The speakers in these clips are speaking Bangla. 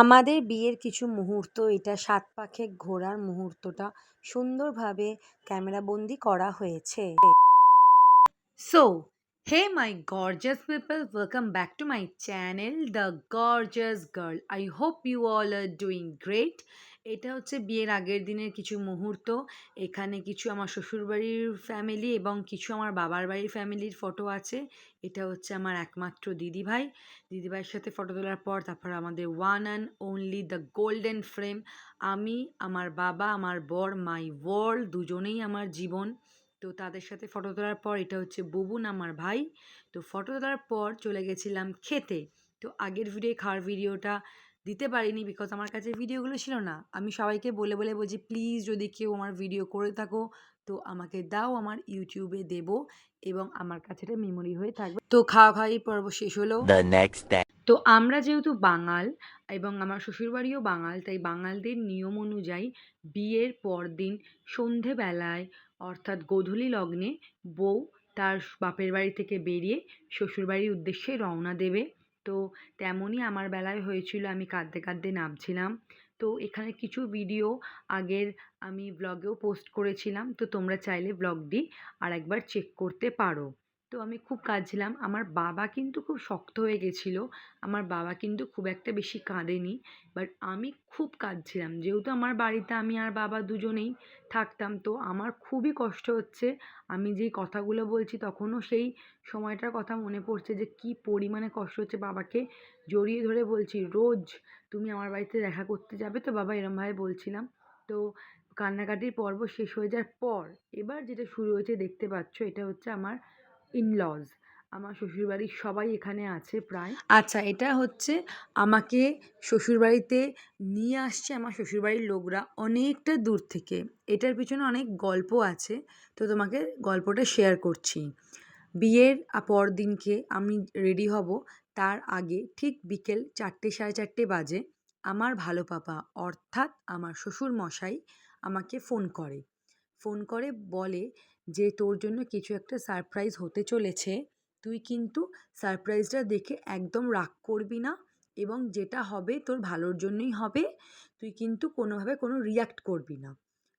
আমাদের বিয়ের কিছু মুহূর্ত, এটা সাত পাখে ঘোরার মুহূর্তটা সুন্দরভাবে ক্যামেরা বন্দি করা হয়েছে। So hey my gorgeous people welcome back to my channel the gorgeous girl I hope you all are doing great এটা হচ্ছে বিয়ের আগের দিনের কিছু মুহূর্ত। এখানে কিছু আমার শ্বশুরবাড়ির ফ্যামিলি এবং কিছু আমার বাবার বাড়ির ফ্যামিলির ফটো আছে। এটা হচ্ছে আমার একমাত্র দিদিভাই। দিদিভাইয়ের সাথে ফটো তোলার পর তারপর আমাদের one and only the golden frame আমি, আমার বাবা, আমার বর মাই ওয়ার্ল্ড দুজনেই আমার জীবন। তো তাদের সাথে ফটো তোলার পর এটা হচ্ছে বুবুন আমার ভাই। তো ফটো তোলার পর চলে গেছিলাম খেতে। তো আগের ভিডিও খাওয়ার ভিডিওটা দিতে পারিনি বিকজ আমার কাছে ভিডিওগুলো ছিল না। আমি সবাইকে বলে বলে বলছি প্লিজ যদি কেউ আমার ভিডিও করে থাকো তো আমাকে দাও আমার ইউটিউবে দেব এবং আমার কাছে এটা মেমোরি হয়ে থাকবে। তো খাওয়া খাওয়াই পর্ব শেষ হলো। তো আমরা যেহেতু বাঙাল এবং আমার শ্বশুরবাড়িও বাঙাল তাই বাঙালদের নিয়ম অনুযায়ী বিয়ের পরদিন সন্ধেবেলায় অর্থাৎ গোধূলি লগ্নে বউ তার বাপের বাড়ি থেকে বেরিয়ে শ্বশুরবাড়ির উদ্দেশ্যে রওনা দেবে। তো তেমনই আমার বেলায় হয়েছিল, আমি কাঁদতে কাঁদতে নামছিলাম। তো এখানে কিছু ভিডিও আগের আমি ব্লগেও পোস্ট করেছিলাম, তো তোমরা চাইলে ব্লগটি আর একবার চেক করতে পারো। তো আমি খুব কাঁদছিলাম। আমার বাবা কিন্তু খুব শক্ত হয়ে গেছিল। আমার বাবা কিন্তু খুব একটা বেশি কাঁদেনি। বাট আমি খুব কাঁদছিলাম। যেহেতু আমার বাড়িতে আমি আর বাবা দুজনেই থাকতাম, তো আমার খুবই কষ্ট হচ্ছে। আমি যেই কথাগুলো বলছি তখনও সেই সময়টার কথা মনে পড়ছে যে, কী পরিমাণে কষ্ট হচ্ছে বাবাকে জড়িয়ে ধরে বলছি, রোজ তুমি আমার বাড়িতে দেখা করতে যাবে? তো বাবা এরমভাবে বলছিলাম। তো কান্নাকাটির পর্ব শেষ হয়ে যাওয়ার পর এবার যেটা শুরু হয়েছে দেখতে পাচ্ছ, এটা হচ্ছে আমার ইনলজ আমার শ্বশুরবাড়ির সবাই এখানে আছে প্রায়। আচ্ছা এটা হচ্ছে আমাকে শ্বশুরবাড়িতে নিয়ে আসছে আমার শ্বশুরবাড়ির লোকরা অনেকটা দূর থেকে। এটার পিছনে অনেক গল্প আছে, তো তোমাকে গল্পটা শেয়ার করছি। বিয়ের পর দিনকে আমি রেডি হব, তার আগে ঠিক বিকেল চারটে সাড়ে চারটে বাজে, আমার ভালো পাপা অর্থাৎ আমার শ্বশুর মশাই আমাকে ফোন করে। ফোন করে বলে যে, তোর জন্য কিছু একটা সারপ্রাইজ হতে চলেছে। তুই কিন্তু সারপ্রাইজটা দেখে একদম রাগ করবি না এবং যেটা হবে তোর ভালোর জন্যই হবে। তুই কিন্তু কোনোভাবে কোনো রিয়াক্ট করবি না।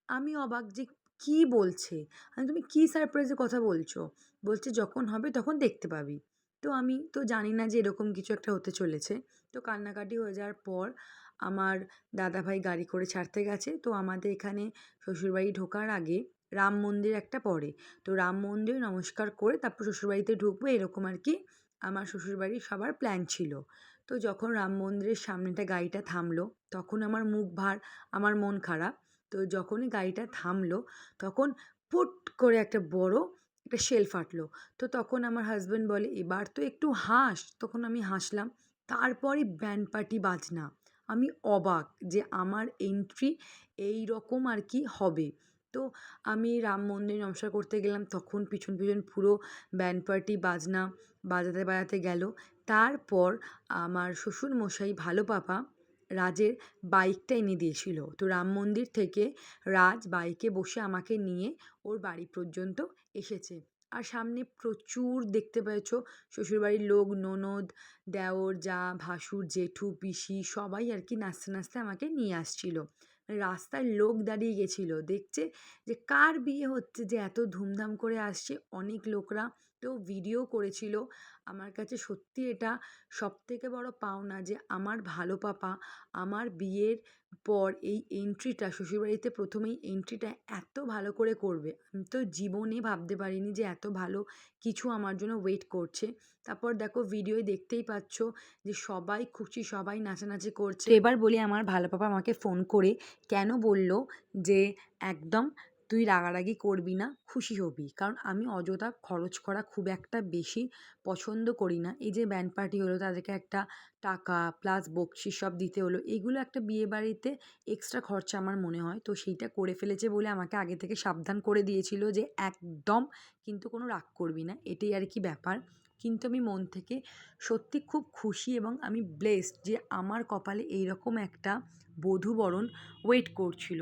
আমি অবাক যে, কী বলছে? আমি তুমি কী সারপ্রাইজের কথা বলছো? বলছে, যখন হবে তখন দেখতে পাবি। তো আমি তো জানি না যে এরকম কিছু একটা হতে চলেছে। তো কান্নাকাটি হয়ে যাওয়ার পর আমার দাদাভাই গাড়ি করে ছাড়তে গেছে। তো আমাদের এখানে শ্বশুরবাড়ি ঢোকার আগে রাম মন্দির একটা পড়ে। তো রাম মন্দিরে নমস্কার করে তারপর শ্বশুরবাড়িতে ঢুকবো এরকম আর কি আমার শ্বশুরবাড়ির সবার প্ল্যান ছিল। তো যখন রাম মন্দিরের সামনেটা গাড়িটা থামলো, তখন আমার মুখ ভার, আমার মন খারাপ। তো যখনই গাড়িটা থামলো, তখন পুট করে একটা বড় একটা শেল ফাটলো। তো তখন আমার হাজব্যান্ড বলে, এবার তো একটু হাস। তখন আমি হাসলাম। তারপরে ব্যান্ড পার্টি বাজনা। আমি অবাক যে আমার এন্ট্রি এই রকম আর কি হবে। তো আমি রাম মন্দির নমস্কার করতে গেলাম। তখন পিছন পিছন পুরো ব্যান্ড পার্টি বাজনা বাজাতে বাজাতে গেল। তারপর আমার শ্বশুর মশাই ভালো পাপা রাজের বাইকটা এনে দিয়েছিল। তো রাম মন্দির থেকে রাজ বাইকে বসে আমাকে নিয়ে ওর বাড়ি পর্যন্ত এসেছে। আর সামনে প্রচুর দেখতে পেয়েছ, শ্বশুরবাড়ির লোক, ননদ, দেওর, যা, ভাসুর, জেঠু, পিসি, সবাই আর কি নাচতে নাচতে আমাকে নিয়ে আসছিল। রাস্তায় লোক দাঁড়িয়ে গেছিল। দেখছে যে কার বিয়ে হচ্ছে, যে এত ধুমধাম করে আসছে। অনেক লোকরা তো ভিডিও করেছিল। আমার কাছে সত্যি এটা সবথেকে বড় পাওনা যে আমার ভালো পাপা আমার বিয়ের পর এই এন্ট্রিটা শ্বশুরবাড়িতে প্রথমেই এন্ট্রিটা এত ভালো করে করবে। আমি তো জীবনে ভাবতে পারিনি যে এত ভালো কিছু আমার জন্য ওয়েট করছে। তারপর দেখো ভিডিওয় দেখতেই পাচ্ছ যে সবাই খুশি, সবাই নাচানাচি করছে। এবার বলি আমার ভালো পাপা আমাকে ফোন করে কেন বলল যে একদম তুই রাগারাগি করবি না, খুশি হবি। কারণ আমি অযথা খরচ করা খুব একটা বেশি পছন্দ করি না। এই যে ব্যান্ড পার্টি হলো, তাদেরকে একটা টাকা প্লাস বকশিস সব দিতে হলো, এগুলো একটা বিয়ে বাড়িতে এক্সট্রা খরচা আমার মনে হয়। তো সেইটা করে ফেলেছে বলে আমাকে আগে থেকে সাবধান করে দিয়েছিল যে একদম কিন্তু কোনো রাগ করবি না। এটাই আর কি ব্যাপার। কিন্তু আমি মন থেকে সত্যি খুব খুশি এবং আমি ব্লেসড যে আমার কপালে এইরকম একটা বধূবরণ ওয়েট করছিল।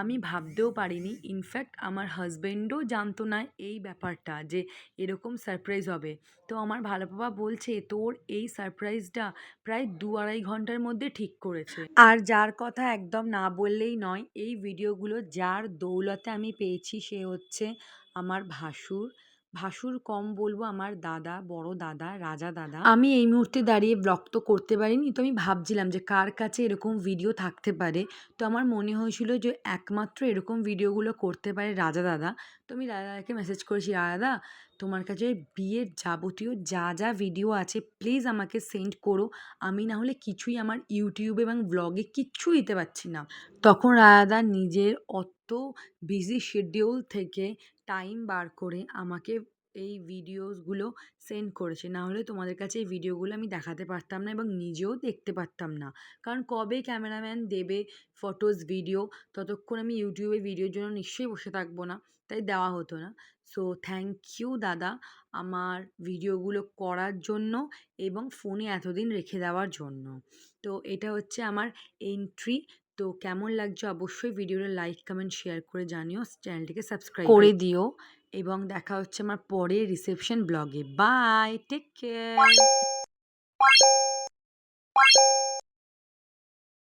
আমি ভাবতেও পারিনি ইনফ্যাক্ট আমার হাজব্যান্ডও জানতো না এই ব্যাপারটা যে এরকম সারপ্রাইজ হবে। তো আমার ভালো বাবা বলছে, তোর এই সারপ্রাইজটা প্রায় দু আড়াই ঘণ্টার মধ্যে ঠিক করেছে। আর যার কথা একদম না বললেই নয়, এই ভিডিওগুলো যার দৌলতে আমি পেয়েছি সে হচ্ছে আমার ভাসুর। ভাসুর কম বলব আমার দাদা, বড় দাদা, রাজা দাদা। আমি এই মুহূর্তে দাঁড়িয়ে ব্লগ তো করতে পারিনি, তো আমি ভাবছিলাম যে কার কাছে এরকম ভিডিও থাকতে পারে। তো আমার মনে হয়েছিল যে একমাত্র এরকম ভিডিওগুলো করতে পারে রাজা দাদা। তো আমি রাজা দাদাকে মেসেজ করেছি, রাজা দাদা তোমার কাছে বিয়ের যাবতীয় যা যা ভিডিও আছে প্লিজ আমাকে সেন্ড করো। আমি না হলে কিছুই আমার ইউটিউবে এবং ব্লগে কিচ্ছু দিতে পারছি না। তখন রায়াদা নিজের অত বিজি শিডিউল থেকে টাইম বার করে আমাকে এই ভিডিওসগুলো সেন্ড করেছে। না হলে তোমাদের কাছে এই ভিডিওগুলো আমি দেখাতে পারতাম না এবং নিজেও দেখতে পারতাম না। কারণ কবে ক্যামেরাম্যান দেবে ফটোস ভিডিও ততক্ষণ আমি ইউটিউবে ভিডিওর জন্য নিশ্চয়ই বসে থাকব না। তাই দেওয়া হতো না। সো থ্যাংক ইউ দাদা আমার ভিডিওগুলো করার জন্য এবং ফোনে এতদিন রেখে দেওয়ার জন্য। তো এটা হচ্ছে আমার এন্ট্রি তো কেমন লাগছে অবশ্যই ভিডিওটা লাইক কমেন্ট শেয়ার করে জানিও। চ্যানেলটিকে সাবস্ক্রাইব করে দিও। এবং দেখা হচ্ছে আমার পরে রিসেপশন ব্লগে। Bye take care.